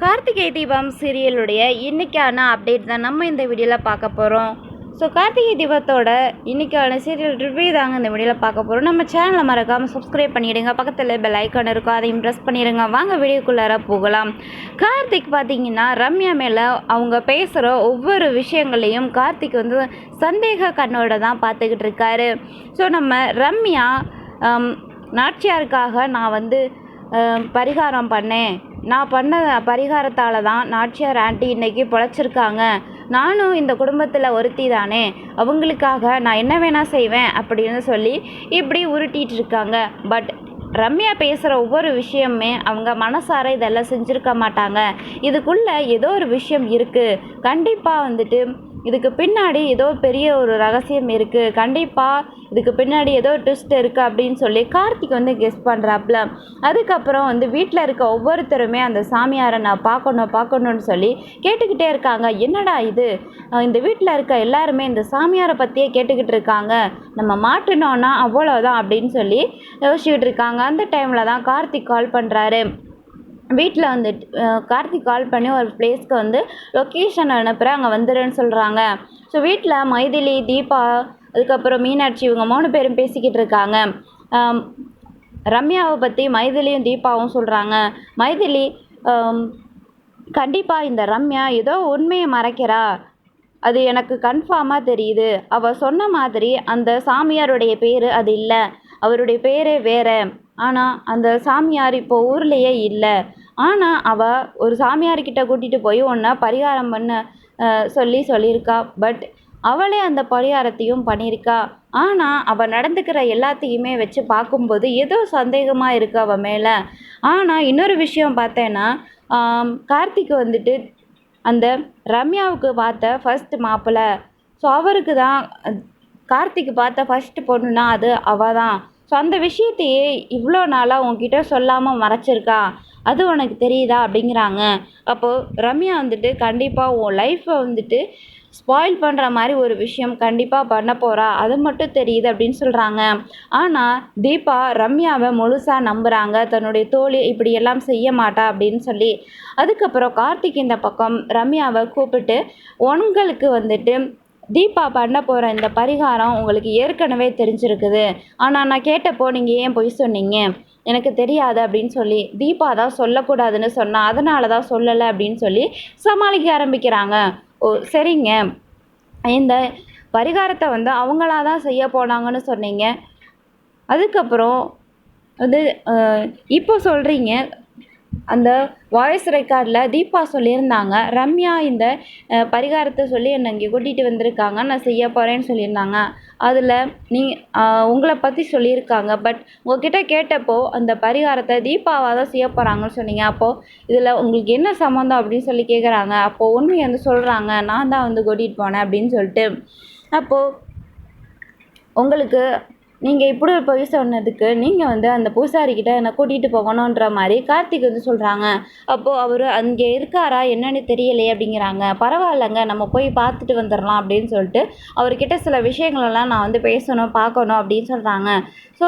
கார்த்திகை தீபம் சீரியலுடைய இன்றைக்கான அப்டேட் தான் நம்ம இந்த வீடியோவில் பார்க்க போகிறோம் ஸோ கார்த்திகை தீபத்தோட இன்றைக்கான சீரியல் ரிவ்யூ தாங்க இந்த வீடியோவில் பார்க்க போகிறோம் நம்ம சேனலை மறக்காமல் சப்ஸ்கிரைப் பண்ணிவிடுங்க பக்கத்தில் பெல் ஐக்கான் இருக்கும் அதையும் ப்ரெஸ் பண்ணிடுங்க. வாங்க வீடியோக்குள்ளார போகலாம். கார்த்திக் பார்த்தீங்கன்னா ரம்யா மேலே அவங்க பேசுகிற ஒவ்வொரு விஷயங்களையும் கார்த்திக் வந்து சந்தேக கண்ணோட தான் பார்த்துக்கிட்டு இருக்காரு. ஸோ நம்ம ரம்யா நாச்சியாருக்காக நான் வந்து பரிகாரம் பண்ணேன். நான் பண்ண பரிகாரத்தால் தான் நாச்சியார் ஆண்டி இன்னைக்கு பொழைச்சிருக்காங்க. நானும் இந்த குடும்பத்தில் ஒருத்தி தானே அவங்களுக்காக நான் என்ன வேணால் செய்வேன் அப்படின்னு சொல்லி இப்படி உருட்டிகிட்டு இருக்காங்க பட் ரம்யா பேசுகிற ஒவ்வொரு விஷயமுமே அவங்க மனசார இதெல்லாம் செஞ்சுருக்க மாட்டாங்க. இதுக்குள்ளே ஏதோ ஒரு விஷயம் இருக்குது கண்டிப்பாக வந்துட்டு இதுக்கு பின்னாடி ஏதோ பெரிய ஒரு ரகசியம் இருக்குது கண்டிப்பாக இதுக்கு பின்னாடி ஏதோ ட்விஸ்ட் இருக்குது அப்படின்னு சொல்லி கார்த்திக் வந்து கெஸ் பண்ணுறாப்புல அதுக்கப்புறம் வந்து வீட்டில் இருக்க ஒவ்வொருத்தருமே அந்த சாமியாரை நான் பார்க்கணும் பார்க்கணும்னு சொல்லி கேட்டுக்கிட்டே இருக்காங்க. என்னடா இது? இந்த வீட்டில் இருக்க எல்லாருமே இந்த சாமியாரை பற்றியே கேட்டுக்கிட்டு இருக்காங்க. நம்ம மாட்டினோன்னா அவ்வளோதான் அப்படின்னு சொல்லி யோசிச்சுக்கிட்டு இருக்காங்க. அந்த டைமில் தான் கார்த்திக் கால் பண்ணுறாரு வீட்டில் வந்துட்டு கார்த்திக் கால் பண்ணி ஒரு பிளேஸ்க்கு வந்து லொக்கேஷன் அனுப்புகிறேன் அங்கே வந்துடுன்னு சொல்கிறாங்க ஸோ வீட்டில் மைதிலி தீபா அதுக்கப்புறம் மீனாட்சி இவங்க மூணு பேரும் பேசிக்கிட்டு இருக்காங்க. ரம்யாவை பற்றி மைதிலியும் தீபாவும் சொல்கிறாங்க மைதிலி கண்டிப்பாக இந்த ரம்யா ஏதோ உண்மையை மறைக்கிறா. அது எனக்கு கன்ஃபார்மாக தெரியுது. அவள் சொன்ன மாதிரி அந்த சாமியாருடைய பேர் அது இல்லை. அவருடைய பேரே வேறு. ஆனால் அந்த சாமியார் இப்போ ஊர்லேயே இல்லை. ஆனால் அவள் ஒரு சாமியார்கிட்ட கூட்டிகிட்டு போய் உன்னை பரிகாரம் பண்ண சொல்லி சொல்லியிருக்கா. பட் அவளே அந்த பரிகாரத்தையும் பண்ணியிருக்கா. ஆனால் அவள் நடந்துக்கிற எல்லாத்தையுமே வச்சு பார்க்கும்போது ஏதோ சந்தேகமாக இருக்குது அவள் மேலே. ஆனால் இன்னொரு விஷயம் பார்த்தேன்னா கார்த்திக் வந்துட்டு அந்த ரம்யாவுக்கு பார்த்த ஃபர்ஸ்ட் மாப்பிள்ளை ஸோ அவருக்கு தான் கார்த்திக் பார்த்த ஃபஸ்ட்டு பொண்ணுனா அது அவள் தான். ஸோ அந்த விஷயத்தையே இவ்வளோ நாளாக உன்கிட்ட சொல்லாமல் மறைச்சிருக்கா? அது உனக்கு தெரியுதா? அப்படிங்கிறாங்க. அப்போது ரம்யா வந்துட்டு கண்டிப்பாக உன் லைஃப்பை வந்துட்டு ஸ்பாயில் பண்ணுற மாதிரி ஒரு விஷயம் கண்டிப்பாக பண்ண போகிறா அது மட்டும் தெரியுது அப்படின்னு சொல்கிறாங்க ஆனால் தீபா ரம்யாவை முழுசாக நம்புகிறாங்க தன்னுடைய தோழி இப்படி எல்லாம் செய்ய மாட்டா அப்படின்னு சொல்லி. அதுக்கப்புறம் கார்த்திக் இந்த பக்கம் ரம்யாவை கூப்பிட்டு உங்களுக்கு வந்துட்டு தீபா பண்ண போகிற இந்த பரிகாரம் உங்களுக்கு ஏற்கனவே தெரிஞ்சிருக்குது. ஆனால் நான் கேட்டப்போ நீங்கள் ஏன் பொய் சொன்னீங்க? எனக்கு தெரியாது அப்படின்னு சொல்லி தீபா தான் சொல்லக்கூடாதுன்னு சொன்னால் அதனால தான் சொல்லலை அப்படின்னு சொல்லி சமாளிக்க ஆரம்பிக்கிறாங்க. ஓ சரிங்க. இந்த பரிகாரத்தை வந்து அவங்களா தான் செய்ய போனாங்கன்னு சொன்னீங்க. அதுக்கப்புறம் வந்து இப்போ சொல்கிறீங்க அந்த வாய்ஸ் ரெக்கார்டில் தீபா சொல்லியிருந்தாங்க. ரம்யா இந்த பரிகாரத்தை சொல்லி என்னை இங்கே கூட்டிகிட்டு வந்திருக்காங்க. நான் செய்ய போகிறேன்னு சொல்லியிருந்தாங்க. அதில் நீ உங்களை பற்றி சொல்லியிருக்காங்க. பட் உங்ககிட்ட கேட்டப்போ அந்த பரிகாரத்தை தீபாவாக தான் செய்ய போகிறாங்கன்னு சொன்னீங்க. அப்போது இதில் உங்களுக்கு என்ன சம்மந்தம் அப்படின்னு சொல்லி கேட்குறாங்க அப்போது உண்மையை வந்து சொல்கிறாங்க நான் தான் வந்து கூட்டிகிட்டு போனேன் அப்படின்னு சொல்லிட்டு. அப்போது உங்களுக்கு நீங்கள் இப்படி ஒரு பொய் சொன்னதுக்கு நீங்கள் வந்து அந்த பூசாரிக்கிட்ட என்னை கூட்டிகிட்டு போகணுன்ற மாதிரி கார்த்திக் வந்து சொல்கிறாங்க அப்போது அவர் அங்கே இருக்காரா? என்னன்னு தெரியலையே அப்படிங்கிறாங்க. பரவாயில்லைங்க நம்ம போய் பார்த்துட்டு வந்துடலாம் அப்படின்னு சொல்லிட்டு அவர்கிட்ட சில விஷயங்களெல்லாம் நான் வந்து பேசணும் பார்க்கணும் அப்படின்னு சொல்கிறாங்க ஸோ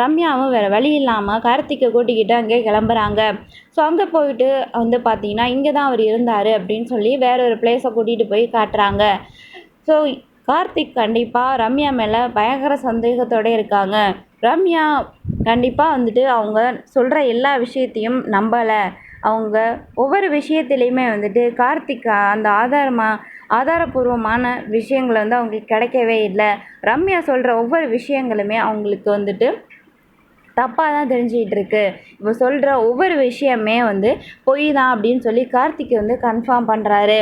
ரம்யாவும் வேறு வழி இல்லாமல் கார்த்திக்கை கூட்டிக்கிட்டு அங்கே கிளம்புறாங்க. ஸோ அங்கே போயிட்டு வந்து பார்த்தீங்கன்னா இங்கே தான் அவர் இருந்தார் அப்படின்னு சொல்லி வேற ஒரு பிளேஸை கூட்டிகிட்டு போய் காட்டுறாங்க. ஸோ கார்த்திக் கண்டிப்பாக ரம்யா மேலே பயங்கர சந்தேகத்தோடு இருக்காங்க. ரம்யா கண்டிப்பாக வந்துட்டு அவங்க சொல்கிற எல்லா விஷயத்தையும் நம்பலை. அவங்க ஒவ்வொரு விஷயத்துலையுமே வந்துட்டு கார்த்திக் அந்த ஆதாரமாக ஆதாரபூர்வமான விஷயங்கள் வந்து அவங்களுக்கு கிடைக்கவே இல்லை. ரம்யா சொல்கிற ஒவ்வொரு விஷயங்களுமே அவங்களுக்கு வந்துட்டு தப்பாக தான் தெரிஞ்சிக்கிட்டு இருக்கு இப்போ சொல்கிற ஒவ்வொரு விஷயமே வந்து பொய் தான் அப்படின்னு சொல்லி கார்த்திக் வந்து கன்ஃபார்ம் பண்ணுறாரு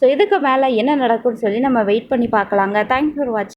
ஸோ இதுக்கு மேலே என்ன நடக்கும்னு சொல்லி நம்ம வெயிட் பண்ணி பார்க்கலாங்க. தேங்க்ஸ் ஃபார் வாட்சிங்